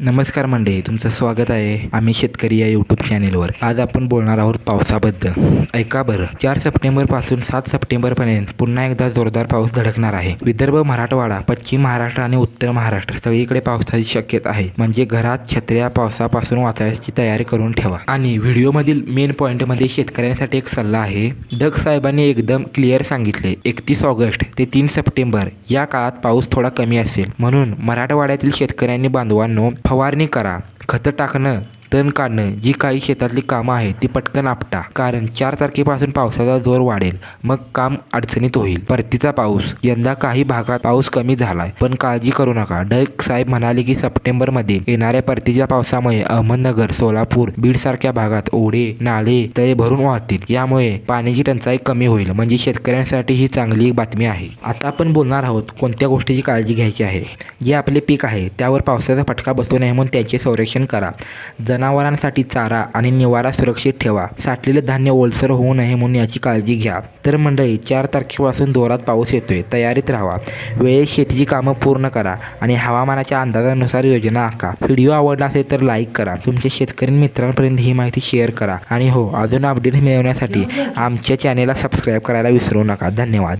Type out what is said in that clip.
नमस्कार मंडळी तुमचं स्वागत आहे आम्ही शेतकरी या यूट्यूब चॅनेलवर आज आपण बोलणार आहोत पावसाबद्दल. ऐका बरं चार सप्टेंबरपासून सात सप्टेंबर पर्यंत पुन्हा एकदा जोरदार पाऊस धडकणार आहे. विदर्भ मराठवाडा पश्चिम महाराष्ट्र आणि उत्तर महाराष्ट्र सगळीकडे पावसाची शक्यता आहे. म्हणजे घरात छत्र्या पावसापासून वाचायची तयारी करून ठेवा. आणि व्हिडिओमधील मेन पॉईंटमध्ये शेतकऱ्यांसाठी एक सल्ला आहे. डग साहेबांनी एकदम क्लिअर सांगितले एकतीस ऑगस्ट ते तीन सप्टेंबर या काळात पाऊस थोडा कमी असेल. म्हणून मराठवाड्यातील शेतकऱ्यांनी बांधवांनो फवारणी करा. खतं टाकणं तण काढणं जी काही शेतातली कामं आहेत ती पटकन आपटा. कारण चार तारखेपासून पावसाचा जोर वाढेल मग काम अडचणीत होईल. परतीचा पाऊस यंदा काही भागात पाऊस कमी झालाय. पण काळजी करू नका. डक साहेब म्हणाले की सप्टेंबरमध्ये येणाऱ्या परतीच्या पावसामुळे अहमदनगर सोलापूर बीड सारख्या भागात ओढे नाले तळे भरून वाहतील. यामुळे पाण्याची टंचाई कमी होईल. म्हणजे शेतकऱ्यांसाठी ही चांगली बातमी आहे. आता आपण बोलणार आहोत कोणत्या गोष्टीची काळजी घ्यायची आहे? जे आपले पीक आहे त्यावर पावसाचा फटका बसू नये म्हणून त्याचे संरक्षण करा. जनावरांसाठी चारा आणि निवारा सुरक्षित ठेवा. साठलेले धान्य ओलसर होऊ नये म्हणून याची काळजी घ्या. तर मंडळी चार तारखेपासून जोरात पाऊस येतोय. तयारीत राहा. वेळेत शेतीची कामं पूर्ण करा आणि हवामानाच्या अंदाजानुसार योजना आखा. व्हिडिओ आवडला असेल तर लाईक करा. तुमच्या शेतकरी मित्रांपर्यंत ही माहिती शेअर करा. आणि हो अजून अपडेट मिळवण्यासाठी आमच्या चॅनेलला सबस्क्राईब करायला विसरू नका. धन्यवाद.